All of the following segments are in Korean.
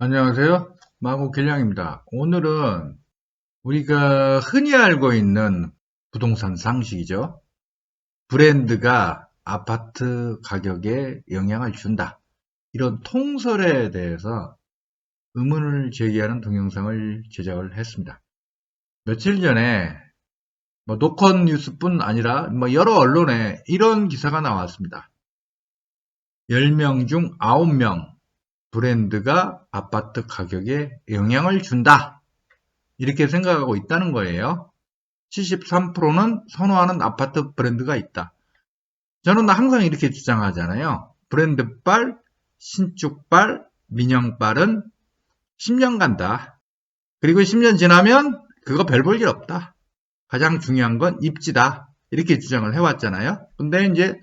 안녕하세요. 마구 길량입니다. 오늘은 우리가 흔히 알고 있는 부동산 상식이죠. 브랜드가 아파트 가격에 영향을 준다. 이런 통설에 대해서 의문을 제기하는 동영상을 제작을 했습니다. 며칠 전에 뭐 노컷 뉴스뿐 아니라 뭐 여러 언론에 이런 기사가 나왔습니다. 10명 중 9명 브랜드가 아파트 가격에 영향을 준다. 이렇게 생각하고 있다는 거예요. 73%는 선호하는 아파트 브랜드가 있다. 저는 항상 이렇게 주장하잖아요. 브랜드빨, 신축빨, 민영빨은 10년 간다. 그리고 10년 지나면 그거 별 볼 일 없다. 가장 중요한 건 입지다. 이렇게 주장을 해왔잖아요. 근데 이제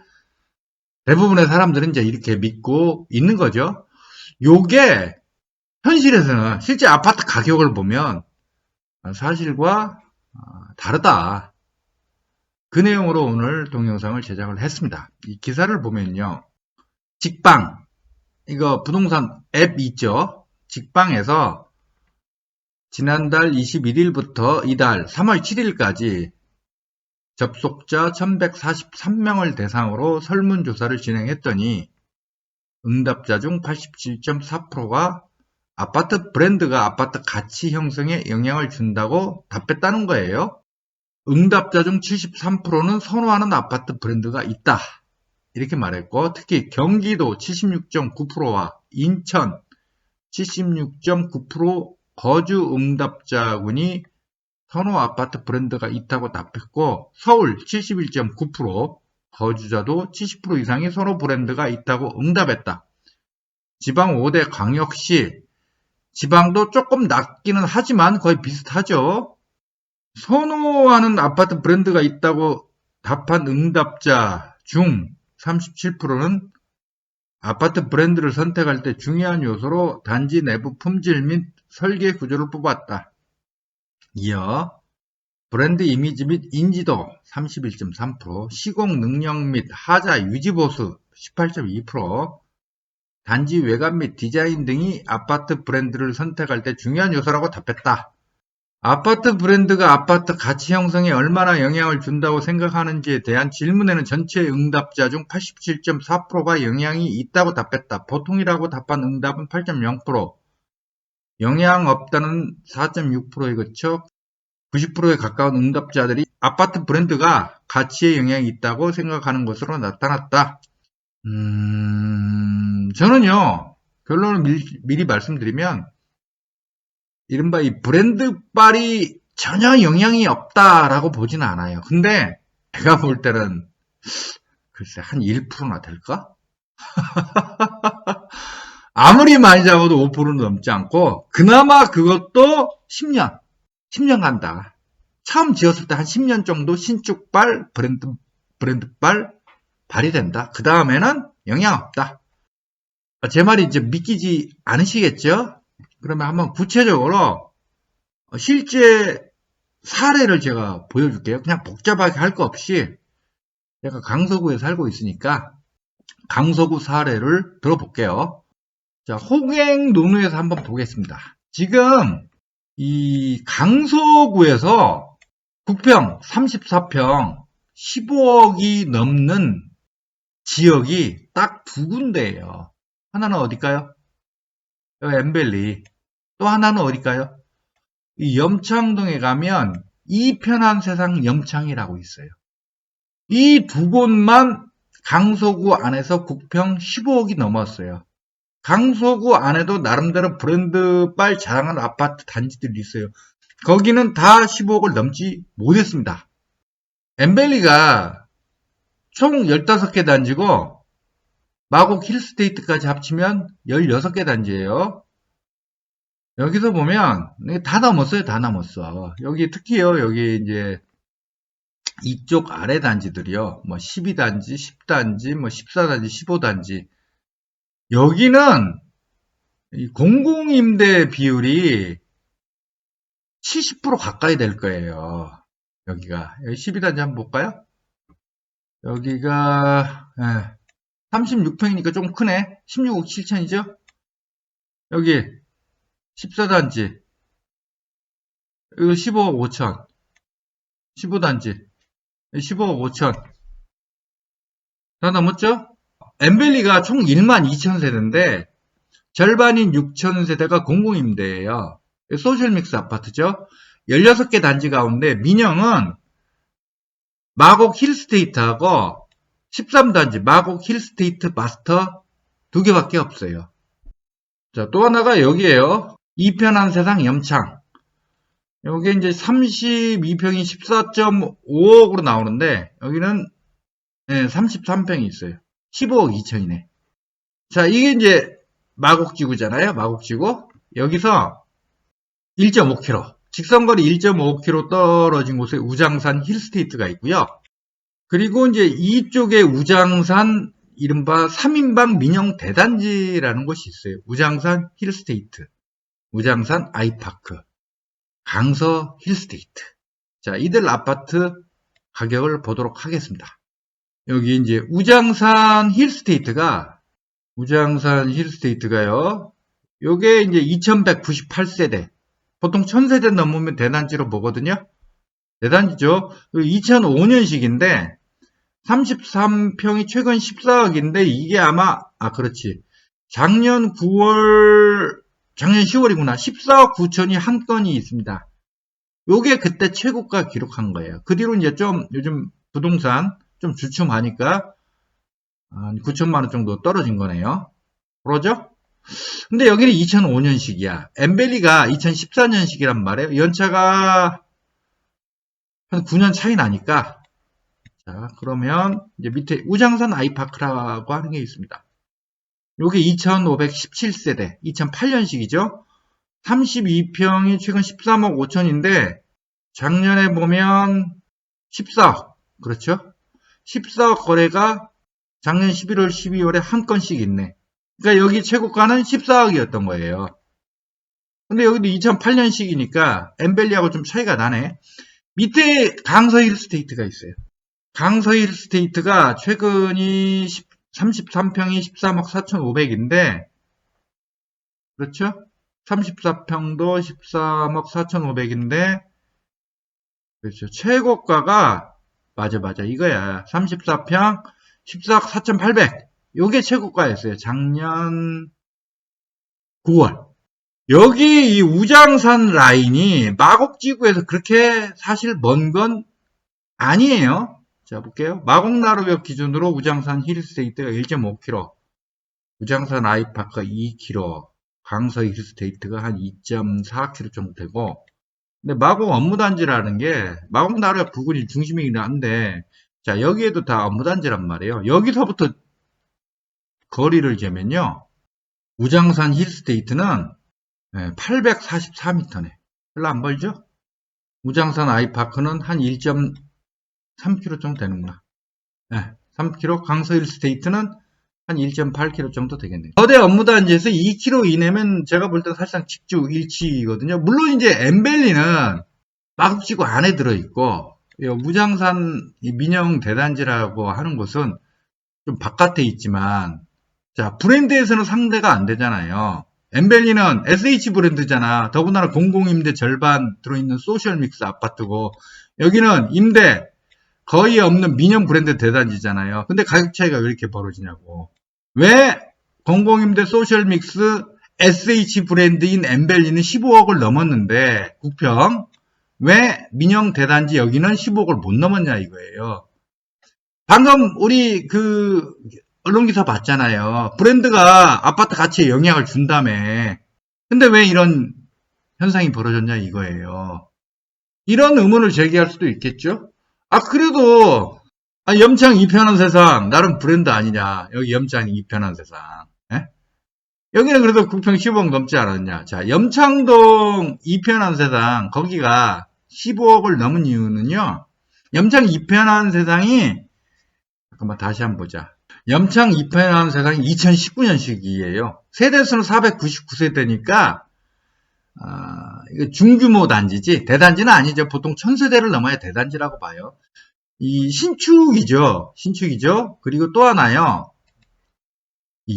대부분의 사람들은 이제 이렇게 믿고 있는 거죠. 요게 현실에서는 실제 아파트 가격을 보면 사실과 다르다. 그 내용으로 오늘 동영상을 제작을 했습니다. 이 기사를 보면요. 직방, 이거 부동산 앱 있죠? 직방에서 지난달 21일부터 이달 3월 7일까지 접속자 1143명을 대상으로 설문조사를 진행했더니 응답자 중 87.4%가 아파트 브랜드가 아파트 가치 형성에 영향을 준다고 답했다는 거예요. 응답자 중 73%는 선호하는 아파트 브랜드가 있다. 이렇게 말했고, 특히 경기도 76.9%와 인천 76.9% 거주 응답자군이 선호 아파트 브랜드가 있다고 답했고, 서울 71.9%, 거주자도 70% 이상이 선호 브랜드가 있다고 응답했다. 지방 5대 광역시, 지방도 조금 낮기는 하지만 거의 비슷하죠. 선호하는 아파트 브랜드가 있다고 답한 응답자 중 37%는 아파트 브랜드를 선택할 때 중요한 요소로 단지 내부 품질 및 설계 구조를 뽑았다. 이어 브랜드 이미지 및 인지도 31.3%, 시공 능력 및 하자 유지 보수 18.2%, 단지 외관 및 디자인 등이 아파트 브랜드를 선택할 때 중요한 요소라고 답했다. 아파트 브랜드가 아파트 가치 형성에 얼마나 영향을 준다고 생각하는지에 대한 질문에는 전체 응답자 중 87.4%가 영향이 있다고 답했다. 보통이라고 답한 응답은 8.0%, 영향 없다는 4.6%에 그쳐 90%에 가까운 응답자들이 아파트 브랜드가 가치에 영향이 있다고 생각하는 것으로 나타났다. 음, 저는요, 결론을 미리, 미리 말씀드리면, 이른바 이 브랜드 빨이 전혀 영향이 없다라고 보지는 않아요. 근데 제가 볼 때는 글쎄 한 1%나 될까? 아무리 많이 잡아도 5%는 넘지 않고 그나마 그것도 10년 10년 간다. 처음 지었을 때 한 10년 정도 신축발 브랜드 브랜드빨 발휘된다. 그 다음에는 영향 없다. 제 말이 이제 믿기지 않으시겠죠? 그러면 한번 구체적으로 실제 사례를 제가 보여줄게요. 그냥 복잡하게 할 거 없이 제가 강서구에 살고 있으니까 강서구 사례를 들어볼게요. 자, 호갱 노무에서 한번 보겠습니다. 지금 이 강서구에서 국평 34평 15억이 넘는 지역이 딱 두 군데예요. 하나는 어딜까요? 엠벨리. 또 하나는 어딜까요? 이 염창동에 가면 이편한 세상 염창이라고 있어요. 이 두 곳만 강서구 안에서 국평 15억이 넘었어요. 강서구 안에도 나름대로 브랜드빨 자랑하는 아파트 단지들이 있어요. 거기는 다 15억을 넘지 못했습니다. 엠벨리가 총 15개 단지고 마곡 힐스테이트까지 합치면 16개 단지예요. 여기서 보면 다 넘었어요. 다 넘었어. 여기 특히요. 여기 이제 이쪽 아래 단지들이요. 뭐 12단지, 10단지, 뭐 14단지, 15단지. 여기는 공공임대 비율이 70% 가까이 될 거예요. 여기가. 여기 12단지 한번 볼까요? 여기가, 예, 36평이니까 좀 크네. 16억 7천이죠? 여기 14단지. 이거 15억 5천. 15단지. 15억 5천. 다 넘었죠? 엠벨리가 총 1만 2천 세대인데, 절반인 6천 세대가 공공임대예요. 소셜믹스 아파트죠? 16개 단지 가운데 민영은 마곡 힐스테이트하고 13단지 마곡 힐스테이트 마스터 두 개밖에 없어요. 자, 또 하나가 여기에요. 이편한 세상 염창. 여기 이제 32평이 14.5억으로 나오는데 여기는 33평이 있어요. 15억 2천이네. 자, 이게 이제 마곡지구잖아요. 마곡지구. 여기서 1.5km, 직선거리 1.5km 떨어진 곳에 우장산 힐스테이트가 있고요. 그리고 이제 이쪽에 우장산 이른바 3인방 민영 대단지라는 곳이 있어요. 우장산 힐스테이트, 우장산 아이파크, 강서 힐스테이트. 자, 이들 아파트 가격을 보도록 하겠습니다. 여기 이제 우장산 힐스테이트가 우장산 힐스테이트가요. 요게 이제 2198세대. 보통 1000세대 넘으면 대단지로 보거든요. 대단지죠. 2005년식인데 33평이 최근 14억인데 이게 아마 아 그렇지. 작년 9월 작년 10월이구나. 14억 9천이 한 건이 있습니다. 요게 그때 최고가 기록한 거예요. 그 뒤로 이제 좀 요즘 부동산 좀 주춤하니까 한 9천만 원 정도 떨어진 거네요. 그러죠? 근데 여기는 2005년식이야. 엠벨리가 2014년식이란 말이에요. 연차가 한 9년 차이 나니까. 자, 그러면 이제 밑에 우장산 아이파크라고 하는 게 있습니다. 요게 2517세대, 2008년식이죠. 32평이 최근 13억 5천인데 작년에 보면 14억, 그렇죠? 14억 거래가 작년 11월, 12월에 한 건씩 있네. 그러니까 여기 최고가는 14억이었던 거예요. 근데 여기도 2008년식이니까 엠벨리하고 좀 차이가 나네. 밑에 강서힐 스테이트가 있어요. 강서힐 스테이트가 최근이 33평이 13억 4,500인데 그렇죠? 34평도 13억 4,500인데 그렇죠. 최고가가 맞아 맞아 이거야. 34평 14억 4,800 요게 최고가였어요. 작년 9월. 여기 이 우장산 라인이 마곡지구에서 그렇게 사실 먼 건 아니에요. 자, 볼게요. 마곡나루역 기준으로 우장산 힐스테이트가 1.5km, 우장산 아이파크가 2km, 강서 힐스테이트가 한 2.4km 정도 되고, 근데 마곡 업무단지라는 게 마곡나루역 부근이 중심이긴 한데, 자, 여기에도 다 업무단지란 말이에요. 여기서부터 거리를 재면요. 우장산 힐스테이트는 844m네. 별로 안 벌죠? 우장산 아이파크는 한 1.3km 정도 되는구나. 네, 3km, 강서 힐스테이트는 한 1.8km 정도 되겠네요. 거대 업무 단지에서 2km 이내면 제가 볼 때 사실상 직주 일치거든요. 물론 이제 엠벨리는 마급지구 안에 들어있고 무장산 민영 대단지라고 하는 곳은 좀 바깥에 있지만 자, 브랜드에서는 상대가 안 되잖아요. 엠벨리는 SH 브랜드잖아. 더군다나 공공임대 절반 들어있는 소셜믹스 아파트고 여기는 임대 거의 없는 민영 브랜드 대단지잖아요. 근데 가격 차이가 왜 이렇게 벌어지냐고. 왜 공공임대 소셜믹스 SH 브랜드인 엠벨리는 15억을 넘었는데 국평 왜 민영 대단지 여기는 15억을 못 넘었냐 이거예요. 방금 우리 그 언론기사 봤잖아요. 브랜드가 아파트 가치에 영향을 준다며. 근데 왜 이런 현상이 벌어졌냐 이거예요. 이런 의문을 제기할 수도 있겠죠? 아, 그래도, 아, 염창 이편한 세상, 나름 브랜드 아니냐. 여기 염창 이편한 세상. 에? 여기는 그래도 국평 15억 넘지 않았냐. 자, 염창동 이편한 세상, 거기가 15억을 넘은 이유는요. 염창 이편한 세상이, 잠깐만 다시 한번 보자. 염창 입회한 세상이 2019년식이에요. 세대수는 499세대니까 아, 이거 중규모 단지지 대단지는 아니죠. 보통 1000세대를 넘어야 대단지라고 봐요. 이 신축이죠. 신축이죠. 그리고 또 하나요.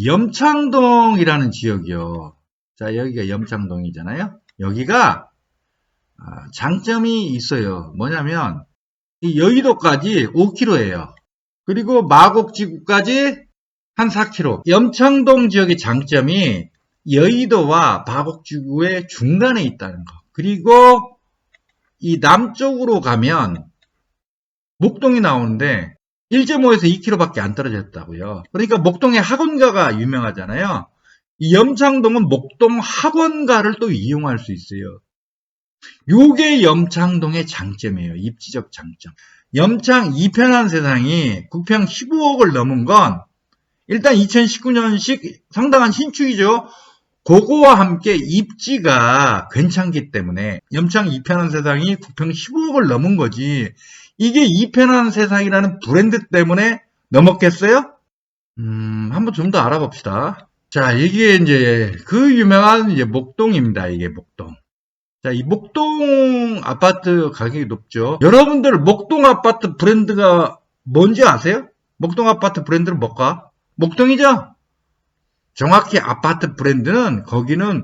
염창동이라는 지역이요. 자, 여기가 염창동이잖아요. 여기가 아, 장점이 있어요. 뭐냐면 이 여의도까지 5km예요. 그리고 마곡지구까지 한 4km. 염창동 지역의 장점이 여의도와 마곡지구의 중간에 있다는 거. 그리고 이 남쪽으로 가면 목동이 나오는데 1.5에서 2km밖에 안 떨어졌다고요. 그러니까 목동의 학원가가 유명하잖아요. 이 염창동은 목동 학원가를 또 이용할 수 있어요. 요게 염창동의 장점이에요. 입지적 장점. 염창 이편한 세상이 국평 15억을 넘은 건 일단 2019년식 상당한 신축이죠. 그거와 함께 입지가 괜찮기 때문에 염창 이편한 세상이 국평 15억을 넘은 거지. 이게 이편한 세상이라는 브랜드 때문에 넘었겠어요? 음, 한번 좀 더 알아봅시다. 자, 이게 이제 그 유명한 이제 목동입니다. 이게 목동. 자, 이 목동 아파트 가격이 높죠. 여러분들 목동 아파트 브랜드가 뭔지 아세요? 목동 아파트 브랜드는 뭘까? 목동이죠? 정확히 아파트 브랜드는 거기는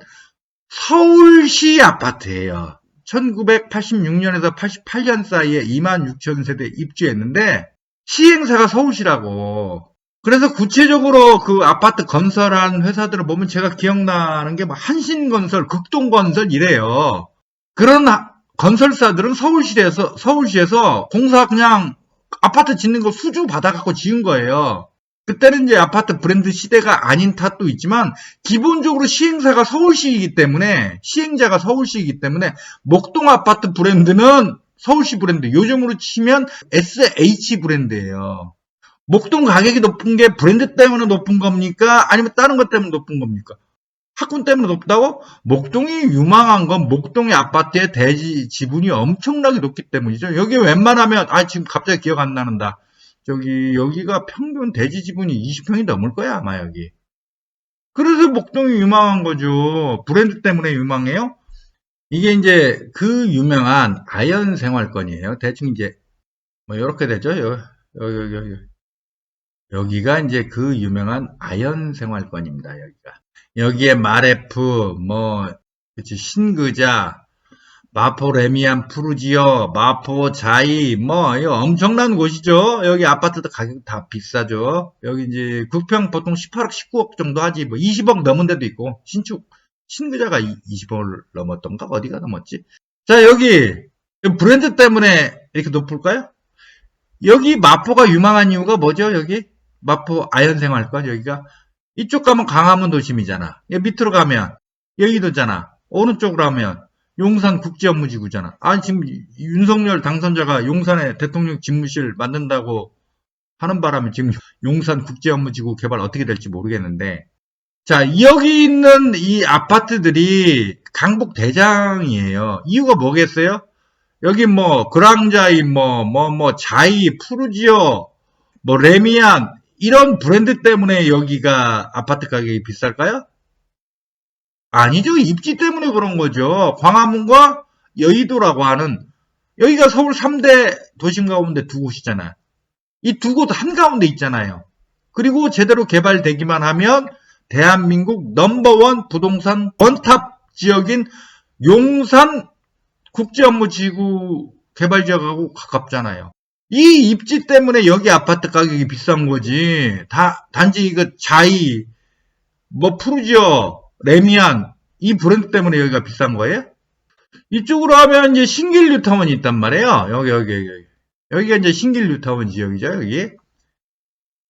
서울시 아파트예요. 1986년에서 88년 사이에 2만 6천 세대 입주했는데 시행사가 서울시라고. 그래서 구체적으로 그 아파트 건설한 회사들을 보면 제가 기억나는 게 뭐 한신건설, 극동건설 이래요. 그런 하- 건설사들은 서울시에서 서울시에서 공사 그냥 아파트 짓는 거 수주 받아갖고 지은 거예요. 그때는 이제 아파트 브랜드 시대가 아닌 탓도 있지만 기본적으로 시행사가 서울시이기 때문에 시행자가 서울시이기 때문에 목동 아파트 브랜드는 서울시 브랜드 요즘으로 치면 SH 브랜드예요. 목동 가격이 높은 게 브랜드 때문에 높은 겁니까? 아니면 다른 것 때문에 높은 겁니까? 학군 때문에 높다고? 목동이 유망한 건 목동의 아파트의 대지 지분이 엄청나게 높기 때문이죠. 여기 웬만하면 아 지금 갑자기 기억 안 나는다. 저기 여기가 평균 대지 지분이 20평이 넘을 거야 아마 여기. 그래서 목동이 유망한 거죠. 브랜드 때문에 유망해요. 이게 이제 그 유명한 아연 생활권이에요. 대충 이제 뭐 이렇게 되죠. 여, 여기 여기 여기 여기가 이제 그 유명한 아연 생활권입니다. 여기가 여기에 마레프 뭐 그치 신그자 마포 레미안 푸르지오 마포 자이 뭐 이거 엄청난 곳이죠. 여기 아파트도 가격 다 비싸죠. 여기 이제 국평 보통 18억 19억 정도 하지 뭐 20억 넘은 데도 있고 신축 신그자가 20억을 넘었던가 어디가 넘었지? 자 여기 브랜드 때문에 이렇게 높을까요? 여기 마포가 유망한 이유가 뭐죠? 여기 마포 아현생활권 여기가 이쪽 가면 강화문 도심이잖아. 밑으로 가면 여의도잖아. 오른쪽으로 가면 용산 국제업무지구잖아. 아니 지금 윤석열 당선자가 용산에 대통령 집무실 만든다고 하는 바람에 지금 용산 국제업무지구 개발 어떻게 될지 모르겠는데 자 여기 있는 이 아파트들이 강북 대장이에요. 이유가 뭐겠어요? 여기 뭐 그랑자이 뭐뭐뭐 자이 푸르지오 뭐 레미안 이런 브랜드 때문에 여기가 아파트 가격이 비쌀까요? 아니죠. 입지 때문에 그런 거죠. 광화문과 여의도라고 하는 여기가 서울 3대 도심 가운데 두 곳이잖아요. 이 두 곳 한가운데 있잖아요. 그리고 제대로 개발되기만 하면 대한민국 넘버원 부동산 원탑 지역인 용산 국제업무지구 개발지역하고 가깝잖아요. 이 입지 때문에 여기 아파트 가격이 비싼 거지. 다, 단지 이거 자이, 뭐 푸르지오, 레미안, 이 브랜드 때문에 여기가 비싼 거예요? 이쪽으로 하면 이제 신길 뉴타운이 있단 말이에요. 여기, 여기, 여기. 여기가 이제 신길 뉴타운 지역이죠, 여기.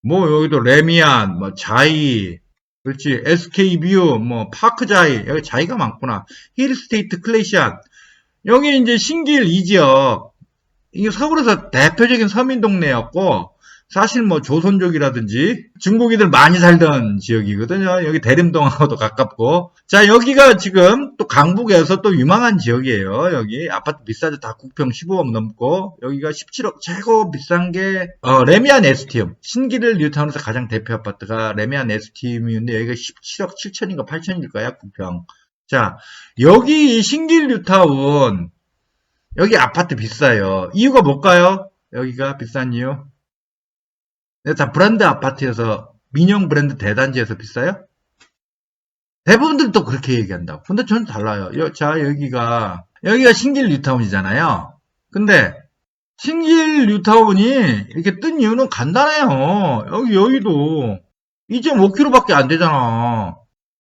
뭐, 여기도 레미안, 뭐, 자이, 그렇지, SK뷰, 뭐, 파크자이, 여기 자이가 많구나. 힐스테이트 클래시안. 여기 이제 신길 이 지역, 이게 서울에서 대표적인 서민 동네였고, 사실 뭐 조선족이라든지 중국인들 많이 살던 지역이거든요. 여기 대림동하고도 가깝고. 자, 여기가 지금 또 강북에서 또 유망한 지역이에요. 여기 아파트 비싸죠. 다 국평 15억 넘고. 여기가 17억. 최고 비싼 게, 어, 레미안 에스티움. 신기를 뉴타운에서 가장 대표 아파트가 레미안 에스티움이었는데 여기가 17억 7천인가 8천일 거야, 국평. 자, 여기 이 신길 뉴타운. 여기 아파트 비싸요. 이유가 뭘까요? 여기가 비싼 이유? 네, 다 브랜드 아파트여서 민영 브랜드 대단지에서 비싸요? 대부분들 또 그렇게 얘기한다고. 근데 저는 달라요. 여- 자, 여기가, 여기가 신길 뉴타운이잖아요. 근데, 신길 뉴타운이 이렇게 뜬 이유는 간단해요. 여기, 여기도 2.5km 밖에 안 되잖아.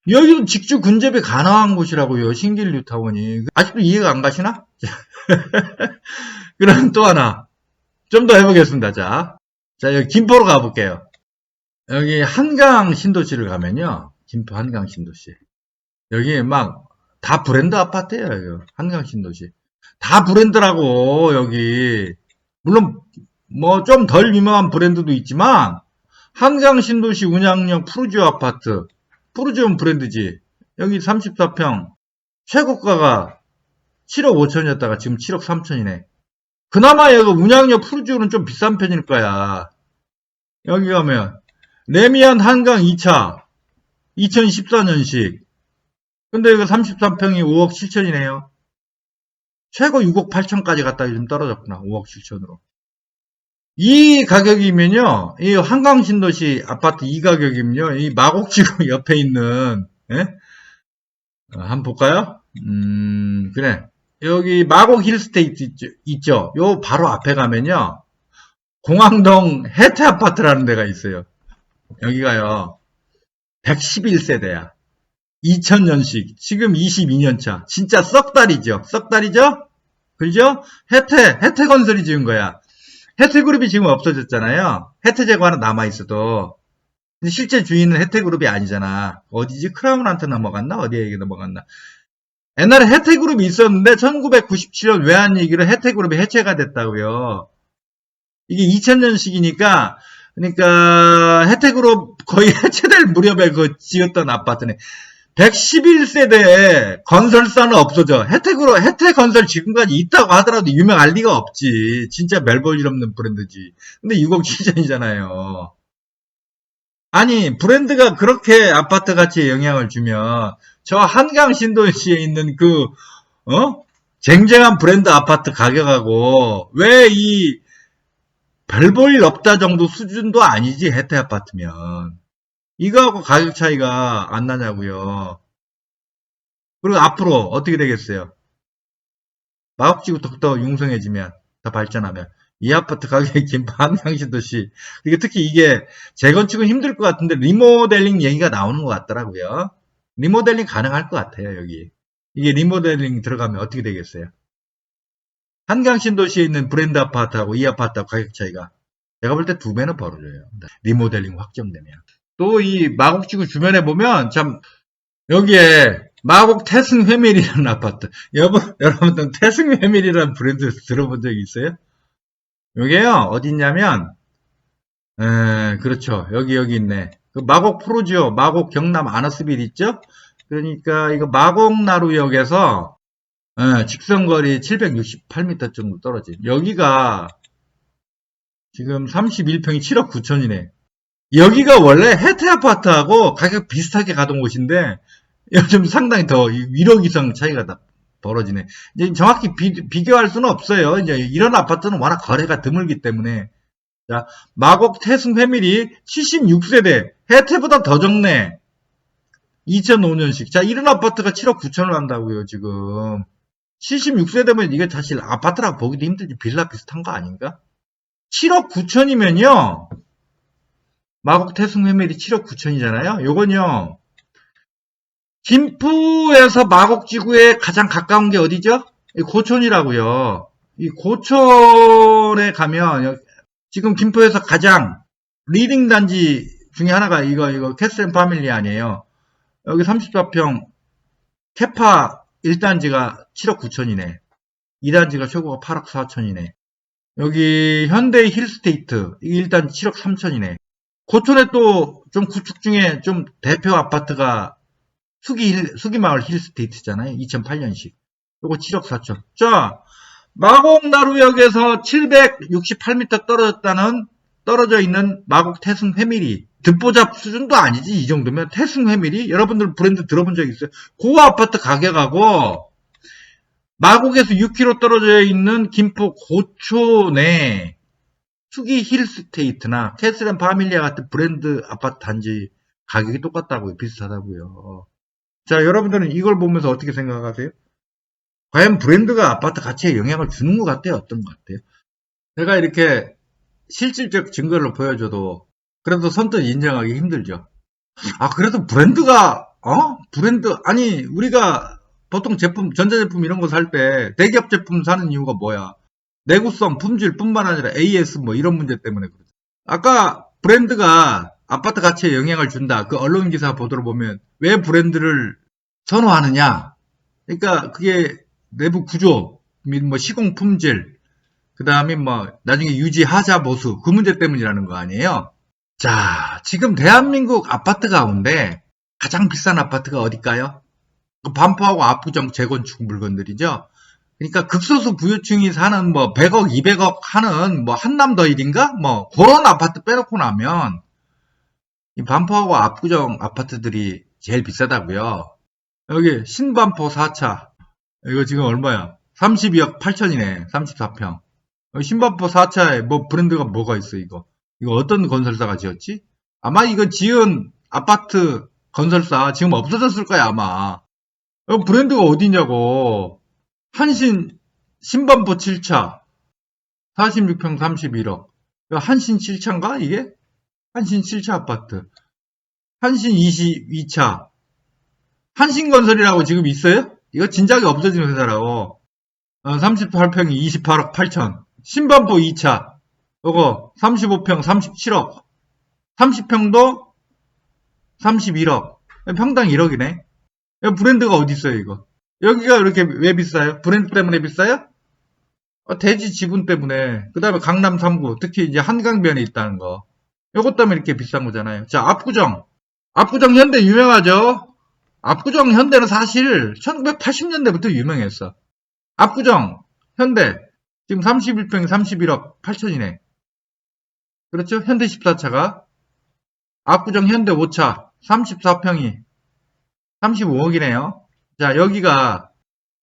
여기도 직주 근접이 가능한 곳이라고요. 신길 뉴타운이. 아직도 이해가 안 가시나? 그럼 또 하나. 좀 더 해보겠습니다. 자. 자, 여기 김포로 가볼게요. 여기 한강 신도시를 가면요. 김포 한강 신도시. 여기 막 다 브랜드 아파트예요. 여기. 한강 신도시. 다 브랜드라고 여기. 물론 뭐 좀 덜 유명한 브랜드도 있지만 한강 신도시 운양역 푸르지오 아파트. 푸르지오는 브랜드지. 여기 34평. 최고가가 7억 5천이었다가 지금 7억 3천이네. 그나마 여기 운양역 푸르지오는 좀 비싼 편일 거야. 여기 가면 레미안 한강 2차 2014년식. 근데 이거 33평이 5억 7천이네요. 최고 6억 8천까지 갔다 좀 떨어졌구나 5억 7천으로. 이 가격이면요 이 한강 신도시 아파트 이 가격이면요 이 마곡지구 옆에 있는 예? 어, 한번 볼까요? 음 그래. 여기 마곡 힐스테이트 있죠. 요 바로 앞에 가면요 공항동 해태 아파트라는 데가 있어요. 여기가요. 111세대야. 2000년식 지금 22년차. 진짜 썩다리죠? 썩다리죠? 그죠? 혜태 혜태건설이 지은 거야. 혜태그룹이 지금 없어졌잖아요. 혜태제고 하나 남아있어도. 근데 실제 주인은 혜태그룹이 아니잖아. 어디지? 크라운한테 넘어갔나? 어디에게 넘어갔나? 옛날에 혜태그룹이 있었는데 1997년 외환 얘기로 혜태그룹이 해체가 됐다고요 이게 2000년식이니까 그러니까 혜택으로 거의 해체될 무렵에 그 지었던 아파트네. 111세대에 건설사는 없어져. 혜택으로, 혜택 건설 지금까지 있다고 하더라도 유명할 리가 없지. 진짜 멜볼일 없는 브랜드지. 근데 6억 7천이잖아요. 아니, 브랜드가 그렇게 아파트 가치에 영향을 주면, 저 한강 신도시에 있는 그, 어? 쟁쟁한 브랜드 아파트 가격하고, 왜 이, 별 볼일 없다 정도 수준도 아니지, 혜태 아파트면. 이거하고 가격 차이가 안 나냐고요. 그리고 앞으로 어떻게 되겠어요? 마곡지구부터 더 융성해지면, 더 발전하면, 이 아파트 가격이 김포 한강신도시, 이게 특히 이게 재건축은 힘들 것 같은데, 리모델링 얘기가 나오는 것 같더라고요. 리모델링 가능할 것 같아요, 여기. 이게 리모델링 들어가면 어떻게 되겠어요? 한강 신도시에 있는 브랜드 아파트하고 이 아파트하고 가격 차이가 제가 볼 때 두 배는 벌어져요. 리모델링 확정되면. 또 이 마곡지구 주변에 보면 참 여기에 마곡 태승 회밀이라는 아파트. 여러분, 여러분들 태승 회밀이라는 브랜드 들어본 적 있어요? 여기에요. 어딨냐면 에, 그렇죠. 여기 여기 있네. 그 마곡 프로지오, 마곡 경남 아너스빌 있죠? 그러니까 이거 마곡나루역에서 예, 직선거리 768m 정도 떨어진. 여기가 지금 31평이 7억 9천이네. 여기가 원래 혜태 아파트하고 가격 비슷하게 가던 곳인데 요즘 상당히 더 1억 이상 차이가 다 벌어지네. 이제 정확히 비, 교할 수는 없어요. 이제 이런 아파트는 워낙 거래가 드물기 때문에. 자, 마곡 태승 회밀이 76세대. 혜태보다 더 적네. 2005년식. 자, 이런 아파트가 7억 9천을 한다고요, 지금. 76세대면 이게 사실 아파트라고 보기도 힘들지 빌라 비슷한 거 아닌가? 7억 9천이면요. 마곡 태승 회밀이 7억 9천이잖아요. 요건요. 김포에서 마곡 지구에 가장 가까운 게 어디죠? 이 고촌이라고요. 이 고촌에 가면 지금 김포에서 가장 리딩 단지 중에 하나가 이거 이거 캐슬 앤 파밀리 아니에요. 여기 34평 캐파 1단지가 7억 9천이네. 2단지가 최고가 8억 4천이네. 여기 현대의 힐스테이트 1단지 7억 3천이네. 고촌에 또 좀 구축 중에 좀 대표 아파트가 수기 힐, 수기마을 힐스테이트잖아요. 2008년식. 요거 7억 4천. 자, 마곡나루역에서 768m 떨어졌다는 떨어져 있는 마곡 태승 회밀이 듣보잡 수준도 아니지 이 정도면 태승 회밀이 여러분들 브랜드 들어본 적 있어요? 그 아파트 가격하고 마곡에서 6km 떨어져 있는 김포 고촌에 수기 힐스테이트나 캐슬앤 파밀리아 같은 브랜드 아파트 단지 가격이 똑같다고요 비슷하다고요 자, 여러분들은 이걸 보면서 어떻게 생각하세요? 과연 브랜드가 아파트 가치에 영향을 주는 것 같아요? 어떤 것 같아요? 제가 이렇게 실질적 증거를 보여줘도 그래도 선뜻 인정하기 힘들죠. 아, 그래도 브랜드가, 어? 브랜드, 아니, 우리가 보통 제품, 전자제품 이런 거 살 때 대기업 제품 사는 이유가 뭐야? 내구성, 품질 뿐만 아니라 AS 뭐 이런 문제 때문에 그렇죠. 아까 브랜드가 아파트 가치에 영향을 준다. 그 언론 기사 보도를 보면 왜 브랜드를 선호하느냐? 그러니까 그게 내부 구조, 및 뭐 시공 품질, 그 다음에 뭐 나중에 유지하자 보수 그 문제 때문이라는 거 아니에요? 자, 지금 대한민국 아파트 가운데 가장 비싼 아파트가 어딜까요? 그 반포하고 압구정 재건축 물건들이죠. 그러니까 극소수 부유층이 사는 뭐 100억, 200억 하는 뭐 한남더일인가? 뭐 그런 아파트 빼놓고 나면 이 반포하고 압구정 아파트들이 제일 비싸다고요. 여기 신반포 4차 이거 지금 얼마야? 32억 8천이네. 34평. 신반포 4차에 뭐 브랜드가 뭐가 있어 이거? 이거 어떤 건설사가 지었지? 아마 이거 지은 아파트 건설사 지금 없어졌을 거야 아마. 어, 브랜드가 어디냐고. 한신 신반포 7차 46평 31억. 이거 한신 7차인가 이게? 한신 7차 아파트. 한신 22차. 한신건설이라고 지금 있어요? 이거 진작에 없어진 회사라고. 38평이 28억 8천. 신반포 2차. 이거 35평 37억. 30평도 31억. 평당 1억이네. 브랜드가 어디 있어요, 이거? 여기가 이렇게 왜 비싸요? 브랜드 때문에 비싸요? 어, 대지 지분 때문에. 그 다음에 강남 3구. 특히 이제 한강변에 있다는 거. 요것 때문에 이렇게 비싼 거잖아요. 자, 압구정. 압구정 현대 유명하죠? 압구정 현대는 사실 1980년대부터 유명했어. 압구정 현대 지금 31평이 31억 8천이네. 그렇죠? 현대 14차가 압구정 현대 5차 34평이 35억이네요. 자 여기가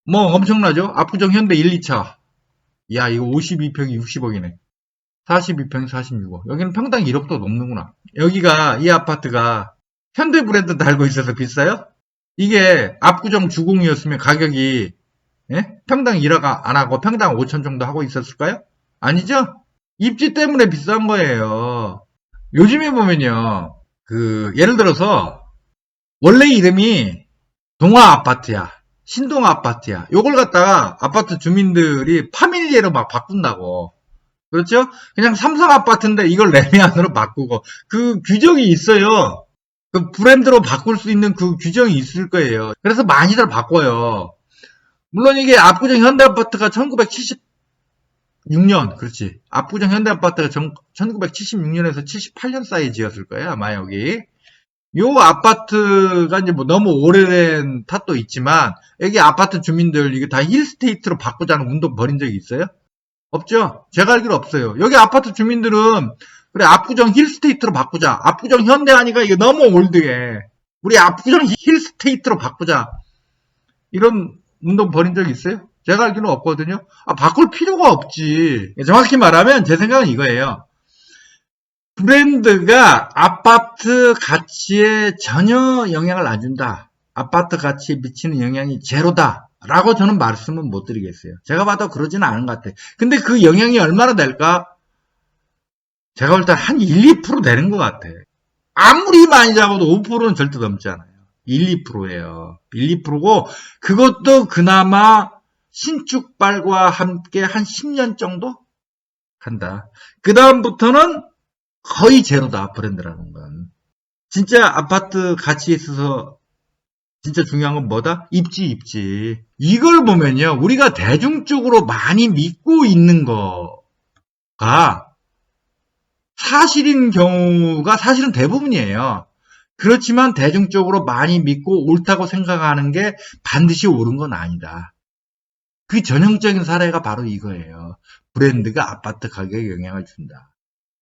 뭐 엄청나죠? 압구정 현대 1, 2차 야 이거 52평이 60억이네. 42평이 46억. 여기는 평당 1억도 넘는구나. 여기가 이 아파트가 현대 브랜드 달고 있어서 비싸요? 이게 압구정 주공이었으면 가격이 예? 평당 1억 안 하고 평당 5천 정도 하고 있었을까요? 아니죠? 입지 때문에 비싼 거예요. 요즘에 보면요. 그 예를 들어서 원래 이름이 동아 아파트야. 신동아 아파트야. 요걸 갖다가 아파트 주민들이 파밀리에로 막 바꾼다고. 그렇죠? 그냥 삼성 아파트인데 이걸 레미안으로 바꾸고 그 규정이 있어요. 그 브랜드로 바꿀 수 있는 그 규정이 있을 거예요. 그래서 많이들 바꿔요. 물론 이게 압구정 현대아파트가 1976년, 그렇지. 압구정 현대아파트가 1976년에서 78년 사이에 지었을 거예요, 아마 여기. 요 아파트가 이제 뭐 너무 오래된 탓도 있지만, 여기 아파트 주민들 이게 다 힐스테이트로 바꾸자는 운동 벌인 적이 있어요? 없죠? 제가 알기로 없어요. 여기 아파트 주민들은 그래 압구정 힐스테이트로 바꾸자. 압구정 현대하니까 이게 너무 올드해. 우리 압구정 힐스테이트로 바꾸자. 이런 운동 벌인 적 있어요? 제가 알기로는 없거든요. 아, 바꿀 필요가 없지. 정확히 말하면 제 생각은 이거예요. 브랜드가 아파트 가치에 전혀 영향을 안 준다. 아파트 가치에 미치는 영향이 제로다. 라고 저는 말씀은 못 드리겠어요. 제가 봐도 그러지는 않은 것 같아요. 근데 그 영향이 얼마나 될까? 제가 볼 때 한 1, 2% 되는 것 같아. 아무리 많이 잡아도 5%는 절대 넘지 않아요. 1, 2%예요. 1, 2%고 그것도 그나마 신축발과 함께 한 10년 정도 한다. 그 다음부터는 거의 제로다 브랜드라는 건. 진짜 아파트 가치에 있어서 진짜 중요한 건 뭐다? 입지, 입지. 이걸 보면요. 우리가 대중적으로 많이 믿고 있는 거가 사실인 경우가 사실은 대부분이에요. 그렇지만 대중적으로 많이 믿고 옳다고 생각하는 게 반드시 옳은 건 아니다. 그 전형적인 사례가 바로 이거예요. 브랜드가 아파트 가격에 영향을 준다.